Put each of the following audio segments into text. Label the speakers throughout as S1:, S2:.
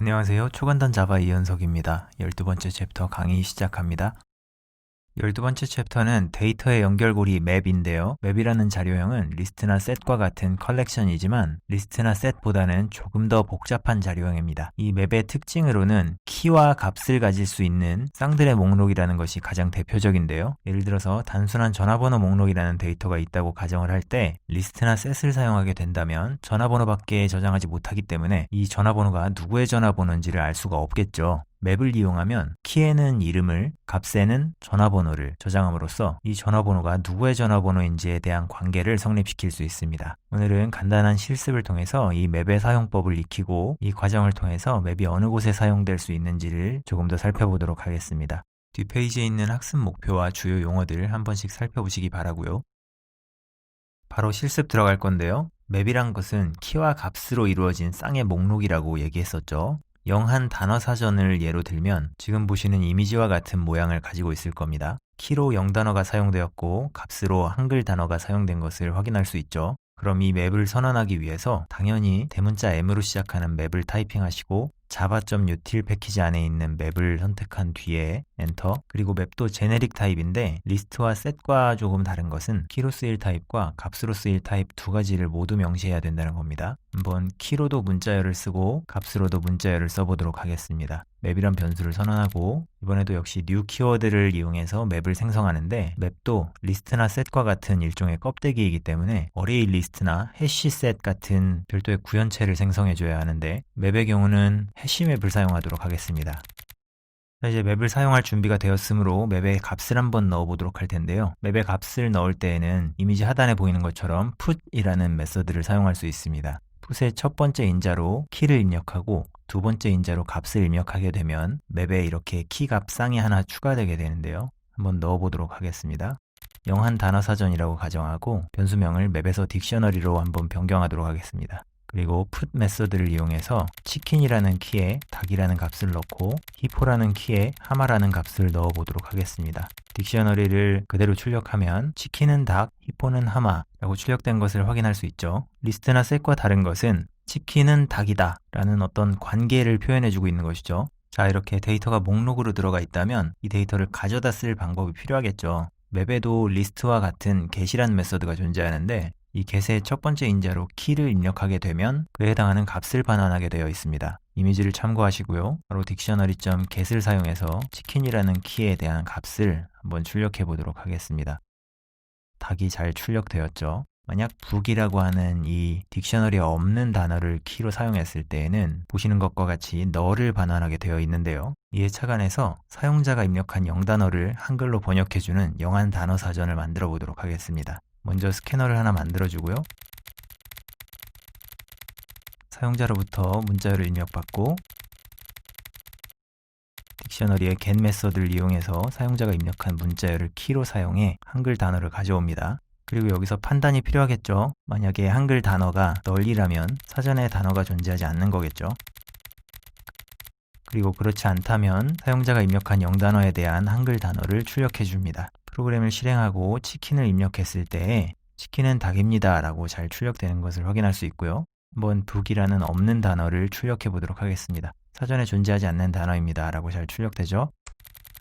S1: 안녕하세요. 초간단 자바 이현석입니다. 12번째 챕터 강의 시작합니다. 12번째 챕터는 데이터의 연결고리 맵인데요. 맵이라는 자료형은 리스트나 셋과 같은 컬렉션이지만 리스트나 셋보다는 조금 더 복잡한 자료형입니다. 이 맵의 특징으로는 키와 값을 가질 수 있는 쌍들의 목록이라는 것이 가장 대표적인데요. 예를 들어서 단순한 전화번호 목록이라는 데이터가 있다고 가정을 할 때 리스트나 셋을 사용하게 된다면 전화번호밖에 저장하지 못하기 때문에 이 전화번호가 누구의 전화번호인지를 알 수가 없겠죠. 맵을 이용하면 키에는 이름을, 값에는 전화번호를 저장함으로써 이 전화번호가 누구의 전화번호인지에 대한 관계를 성립시킬 수 있습니다. 오늘은 간단한 실습을 통해서 이 맵의 사용법을 익히고 이 과정을 통해서 맵이 어느 곳에 사용될 수 있는지를 조금 더 살펴보도록 하겠습니다. 뒷페이지에 있는 학습 목표와 주요 용어들을 한 번씩 살펴보시기 바라고요. 바로 실습 들어갈 건데요. 맵이란 것은 키와 값으로 이루어진 쌍의 목록이라고 얘기했었죠. 영한 단어 사전을 예로 들면 지금 보시는 이미지와 같은 모양을 가지고 있을 겁니다. 키로 영단어가 사용되었고 값으로 한글 단어가 사용된 것을 확인할 수 있죠. 그럼 이 맵을 선언하기 위해서 당연히 대문자 M으로 시작하는 맵을 타이핑하시고 java.util 패키지 안에 있는 맵을 선택한 뒤에 엔터 그리고 맵도 제네릭 타입인데 리스트와 셋과 조금 다른 것은 키로 쓰일 타입과 값으로 쓰일 타입 두 가지를 모두 명시해야 된다는 겁니다. 한번 키로도 문자열을 쓰고 값으로도 문자열을 써보도록 하겠습니다. 맵이란 변수를 선언하고 이번에도 역시 new 키워드를 이용해서 맵을 생성하는데 맵도 리스트나 셋과 같은 일종의 껍데기이기 때문에 어레이 리스트나 해시 셋 같은 별도의 구현체를 생성해 줘야 하는데 맵의 경우는 해시 맵을 사용하도록 하겠습니다. 자, 이제 맵을 사용할 준비가 되었으므로 맵에 값을 한번 넣어보도록 할 텐데요. 맵에 값을 넣을 때에는 이미지 하단에 보이는 것처럼 put이라는 메서드를 사용할 수 있습니다. put의 첫 번째 인자로 키를 입력하고 두 번째 인자로 값을 입력하게 되면 맵에 이렇게 키 값 쌍이 하나 추가되게 되는데요. 한번 넣어보도록 하겠습니다. 영한 단어 사전이라고 가정하고 변수명을 맵에서 딕셔너리로 한번 변경하도록 하겠습니다. 그리고 put 메서드를 이용해서 치킨이라는 키에 닭이라는 값을 넣고 히포라는 키에 하마라는 값을 넣어 보도록 하겠습니다. 딕셔너리를 그대로 출력하면 치킨은 닭, 히포는 하마 라고 출력된 것을 확인할 수 있죠. 리스트나 셋과 다른 것은 치킨은 닭이다 라는 어떤 관계를 표현해 주고 있는 것이죠. 자 이렇게 데이터가 목록으로 들어가 있다면 이 데이터를 가져다 쓸 방법이 필요하겠죠. 맵에도 리스트와 같은 get이라는 메서드가 존재하는데 이 get의 첫 번째 인자로 키를 입력하게 되면 그에 해당하는 값을 반환하게 되어 있습니다. 이미지를 참고하시고요. 바로 딕셔너리.get을 사용해서 치킨이라는 키에 대한 값을 한번 출력해 보도록 하겠습니다. 닭이 잘 출력되었죠. 만약 북이라고 하는 이 딕셔너리에 없는 단어를 키로 사용했을 때에는 보시는 것과 같이 너를 반환하게 되어 있는데요. 이에 착안해서 사용자가 입력한 영단어를 한글로 번역해주는 영한 단어 사전을 만들어 보도록 하겠습니다. 먼저 스캐너를 하나 만들어주고요. 사용자로부터 문자열을 입력받고 딕셔너리의 get 메서드를 이용해서 사용자가 입력한 문자열을 키로 사용해 한글 단어를 가져옵니다. 그리고 여기서 판단이 필요하겠죠. 만약에 한글 단어가 널리라면 사전에 단어가 존재하지 않는 거겠죠. 그리고 그렇지 않다면 사용자가 입력한 영단어에 대한 한글 단어를 출력해 줍니다. 프로그램을 실행하고 치킨을 입력했을 때 치킨은 닭입니다 라고 잘 출력되는 것을 확인할 수 있고요. 한번 북이라는 없는 단어를 출력해 보도록 하겠습니다. 사전에 존재하지 않는 단어입니다 라고 잘 출력되죠.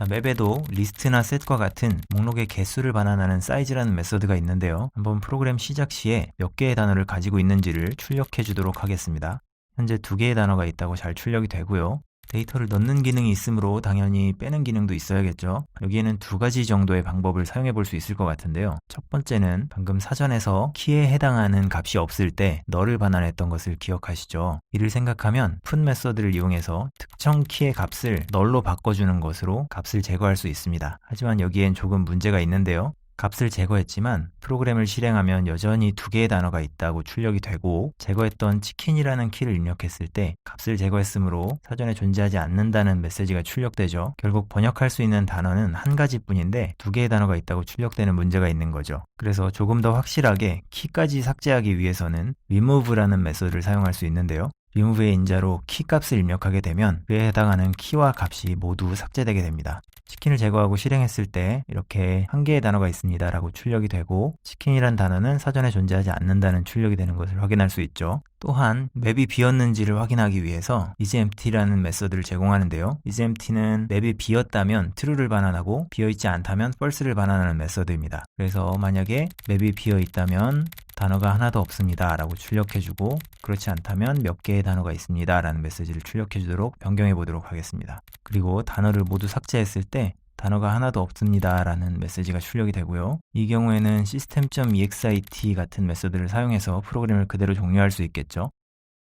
S1: 맵에도 리스트나 셋과 같은 목록의 개수를 반환하는 사이즈라는 메서드가 있는데요. 한번 프로그램 시작 시에 몇 개의 단어를 가지고 있는지를 출력해 주도록 하겠습니다. 현재 두 개의 단어가 있다고 잘 출력이 되고요. 데이터를 넣는 기능이 있으므로 당연히 빼는 기능도 있어야겠죠. 여기에는 두 가지 정도의 방법을 사용해 볼 수 있을 것 같은데요. 첫 번째는 방금 사전에서 키에 해당하는 값이 없을 때 너를 반환했던 것을 기억하시죠. 이를 생각하면 put 메서드를 이용해서 특정 키의 값을 널로 바꿔주는 것으로 값을 제거할 수 있습니다. 하지만 여기엔 조금 문제가 있는데요. 값을 제거했지만 프로그램을 실행하면 여전히 두 개의 단어가 있다고 출력이 되고 제거했던 치킨이라는 키를 입력했을 때 값을 제거했으므로 사전에 존재하지 않는다는 메시지가 출력되죠. 결국 번역할 수 있는 단어는 한 가지뿐인데 두 개의 단어가 있다고 출력되는 문제가 있는 거죠. 그래서 조금 더 확실하게 키까지 삭제하기 위해서는 remove라는 메소드를 사용할 수 있는데요. remove의 인자로 키 값을 입력하게 되면 그에 해당하는 키와 값이 모두 삭제되게 됩니다. 치킨을 제거하고 실행했을 때 이렇게 한 개의 단어가 있습니다 라고 출력이 되고 치킨이란 단어는 사전에 존재하지 않는다는 출력이 되는 것을 확인할 수 있죠. 또한 맵이 비었는지를 확인하기 위해서 isEmpty라는 메서드를 제공하는데요. isEmpty는 맵이 비었다면 true를 반환하고 비어있지 않다면 false를 반환하는 메서드입니다. 그래서 만약에 맵이 비어있다면 단어가 하나도 없습니다 라고 출력해주고 그렇지 않다면 몇 개의 단어가 있습니다 라는 메시지를 출력해주도록 변경해 보도록 하겠습니다. 그리고 단어를 모두 삭제했을 때 단어가 하나도 없습니다 라는 메시지가 출력이 되고요. 이 경우에는 system.exit 같은 메서드를 사용해서 프로그램을 그대로 종료할 수 있겠죠.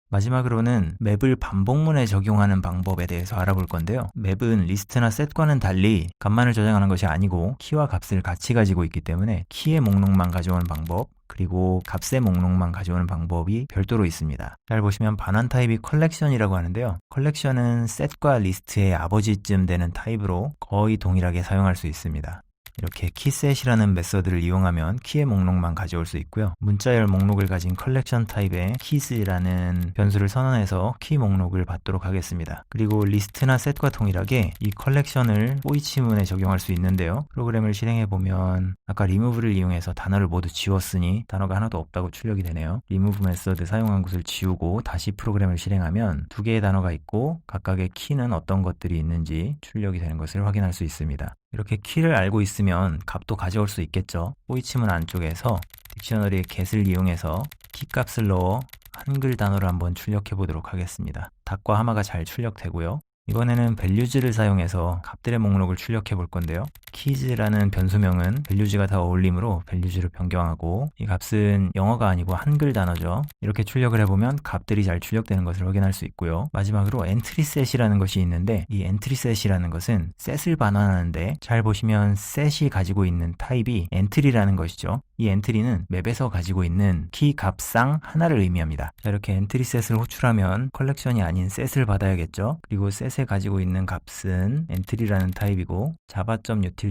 S1: 마지막으로는 맵을 반복문에 적용하는 방법에 대해서 알아볼 건데요. 맵은 리스트나 셋과는 달리 값만을 저장하는 것이 아니고 키와 값을 같이 가지고 있기 때문에 키의 목록만 가져오는 방법, 그리고 값의 목록만 가져오는 방법이 별도로 있습니다. 잘 보시면 반환 타입이 컬렉션이라고 하는데요. 컬렉션은 셋과 리스트의 아버지쯤 되는 타입으로 거의 동일하게 사용할 수 있습니다. 이렇게 키셋이라는 메서드를 이용하면 키의 목록만 가져올 수 있고요. 문자열 목록을 가진 컬렉션 타입의 키스라는 변수를 선언해서 키 목록을 받도록 하겠습니다. 그리고 리스트나 셋과 동일하게 이 컬렉션을 포이치문에 적용할 수 있는데요. 프로그램을 실행해 보면 아까 리무브를 이용해서 단어를 모두 지웠으니 단어가 하나도 없다고 출력이 되네요. 리무브 메서드 사용한 것을 지우고 다시 프로그램을 실행하면 두 개의 단어가 있고 각각의 키는 어떤 것들이 있는지 출력이 되는 것을 확인할 수 있습니다. 이렇게 키를 알고 있으면 값도 가져올 수 있겠죠. 포이치문 안쪽에서 딕셔너리의 get을 이용해서 키 값을 넣어 한글 단어를 한번 출력해 보도록 하겠습니다. 닭과 하마가 잘 출력되고요. 이번에는 values를 사용해서 값들의 목록을 출력해 볼 건데요. Keys라는 변수명은 values가 다 어울림으로 values를 변경하고 이 값은 영어가 아니고 한글 단어죠. 이렇게 출력을 해보면 값들이 잘 출력되는 것을 확인할 수 있고요. 마지막으로 set이라는 것이 있는데 이 set이라는 것은 set을 반환하는데 잘 보시면 set이 가지고 있는 타입이 entry라는 것이죠. 이 엔트리는 맵에서 가지고 있는 키 값상 하나를 의미합니다. 자, 이렇게 엔트리 셋을 호출하면 컬렉션이 아닌 셋을 받아야겠죠. 그리고 셋에 가지고 있는 값은 엔트리라는 타입이고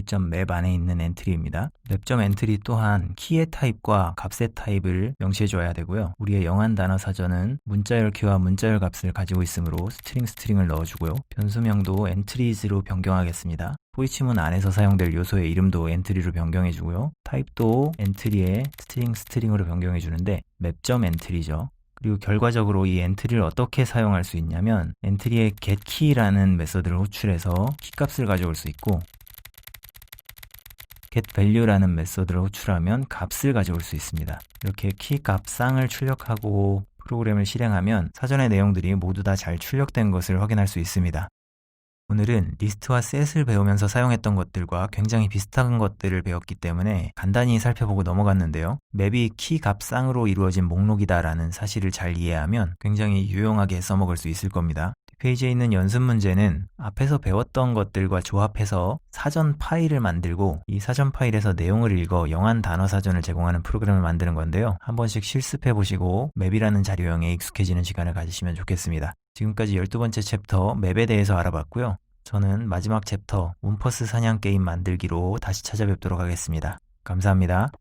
S1: java.util.map 안에 있는 엔트리입니다. 맵.엔트리 또한 키의 타입과 값의 타입을 명시해 줘야 되고요. 우리의 영한 단어 사전은 문자열 키와 문자열 값을 가지고 있으므로 스트링 스트링을 넣어주고요. 변수명도 엔트리즈로 변경하겠습니다. 포이치문 안에서 사용될 요소의 이름도 엔트리로 변경해 주고요. 타입도 엔트리에 스트링 스트링으로 변경해 주는데 맵점 엔트리죠. 그리고 결과적으로 이 엔트리를 어떻게 사용할 수 있냐면 엔트리에 getKey라는 메서드를 호출해서 키값을 가져올 수 있고 getValue라는 메서드를 호출하면 값을 가져올 수 있습니다. 이렇게 키 값상을 출력하고 프로그램을 실행하면 사전의 내용들이 모두 다 잘 출력된 것을 확인할 수 있습니다. 오늘은 리스트와 셋을 배우면서 사용했던 것들과 굉장히 비슷한 것들을 배웠기 때문에 간단히 살펴보고 넘어갔는데요. 맵이 키 값상으로 이루어진 목록이다라는 사실을 잘 이해하면 굉장히 유용하게 써먹을 수 있을 겁니다. 페이지에 있는 연습 문제는 앞에서 배웠던 것들과 조합해서 사전 파일을 만들고 이 사전 파일에서 내용을 읽어 영한 단어 사전을 제공하는 프로그램을 만드는 건데요. 한 번씩 실습해 보시고 맵이라는 자료형에 익숙해지는 시간을 가지시면 좋겠습니다. 지금까지 12번째 챕터 맵에 대해서 알아봤고요. 저는 마지막 챕터 움퍼스 사냥 게임 만들기로 다시 찾아뵙도록 하겠습니다. 감사합니다.